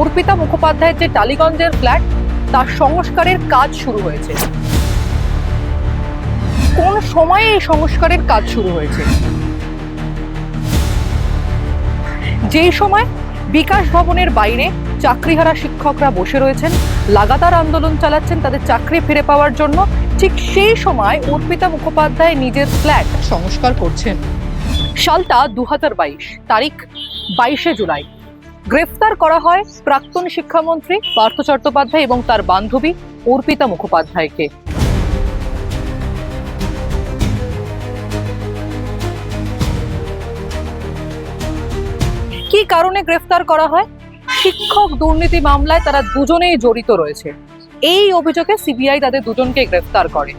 অর্পিতা মুখোপাধ্যায়ের যে টালিগঞ্জের ফ্ল্যাট, তার সংস্কারের কাজ শুরু হয়েছে। কোন সময়ে এই সংস্কারের কাজ শুরু হয়েছে? যেই সময় বিকাশ ভবনের বাইরে চাকরিহারা শিক্ষকরা বসে রয়েছেন, লাগাতার আন্দোলন চালাচ্ছেন, তাদের চাকরি ফিরে পাওয়ার জন্য, ঠিক সেই সময় অর্পিতা মুখোপাধ্যায় নিজের ফ্ল্যাট সংস্কার করছেন। সালটা দু হাজার বাইশ, তারিখ বাইশে জুলাই। গ্রেফতার করা হয় প্রাক্তন শিক্ষামন্ত্রী পার্থ চট্টোপাধ্যায় এবং তার বান্ধবী অর্পিতা মুখোপাধ্যায়কে। কি কারণে গ্রেফতার করা হয়? শিক্ষক দুর্নীতি মামলায় তারা দুজনেই জড়িত রয়েছে। এই অভিযোগে সিবিআই তাদের দুজনকে গ্রেফতার করে।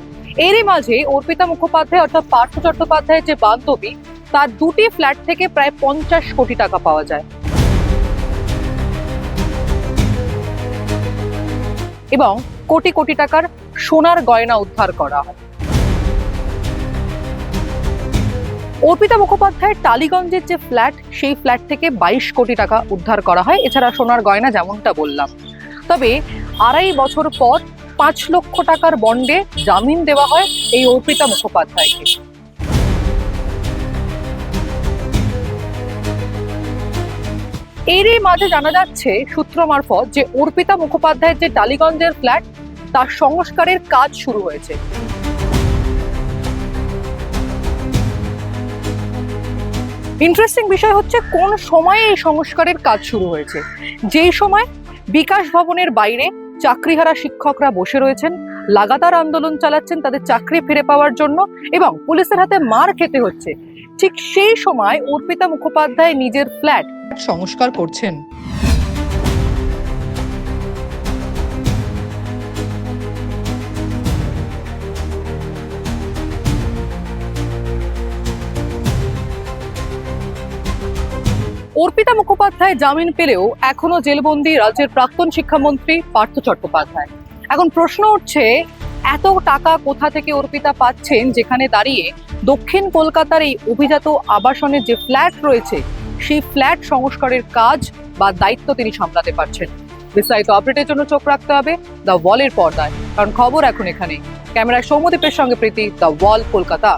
এরই মাঝে অর্পিতা মুখোপাধ্যায় অর্থাৎ পার্থ চট্টোপাধ্যায়ের যে বান্ধবী, তার দুটি ফ্ল্যাট থেকে প্রায় পঞ্চাশ কোটি টাকা পাওয়া যায়। এবং কোটি কোটি টাকার সোনার গয়না উদ্ধার করা। হয় অর্পিতা মুখোপাধ্যায়ের টালিগঞ্জের যে ফ্ল্যাট, সেই ফ্ল্যাট থেকে বাইশ কোটি টাকা উদ্ধার করা হয়। এছাড়া সোনার গয়না যেমনটা বললাম। তবে আড়াই বছর পর পাঁচ লক্ষ টাকার বন্ডে জামিন দেওয়া হয় এই অর্পিতা মুখোপাধ্যায়কে। এরই মাঝে জানা যাচ্ছে সূত্র মারফত যে অর্পিতা মুখোপাধ্যায়ের যে টালিগঞ্জের ফ্ল্যাট, তার সংস্কারের কাজ শুরু হয়েছে। ইন্টারেস্টিং বিষয় হচ্ছে কোন সময়ে এই সংস্কারের কাজ শুরু হয়েছে। যেই সময় বিকাশ ভবনের বাইরে চাকরিহারা শিক্ষকরা বসে রয়েছেন, লাগাতার আন্দোলন চালাচ্ছেন তাদের চাকরি ফিরে পাওয়ার জন্য এবং পুলিশের হাতে মার খেতে হচ্ছে। ঠিক সেই সময় অর্পিতা মুখোপাধ্যায় নিজের ফ্ল্যাট সংস্কার করছেন। অর্পিতা মুখোপাধ্যায় জামিন পেলেও এখনও জেলবন্দি রাজ্যের প্রাক্তন শিক্ষামন্ত্রী পার্থ চট্টোপাধ্যায়। এখন প্রশ্ন উঠছে, এত টাকা কোথা থেকে অর্পিতা পাচ্ছেন যেখানে দাঁড়িয়ে দক্ষিণ কলকাতার এই অভিজাত আবাসনের যে ফ্ল্যাট রয়েছে সেই ফ্ল্যাট সংস্কারের কাজ বা দায়িত্ব তিনি সামলাতে পারছেন। বিস্তারিত আপডেটের জন্য চোখ রাখতে হবে দ্য ওয়ালের পর্দায়। কারণ খবর এখন এখানে ক্যামেরায় সৌমদীপের সঙ্গে প্রীতি দ্য ওয়াল কলকাতা।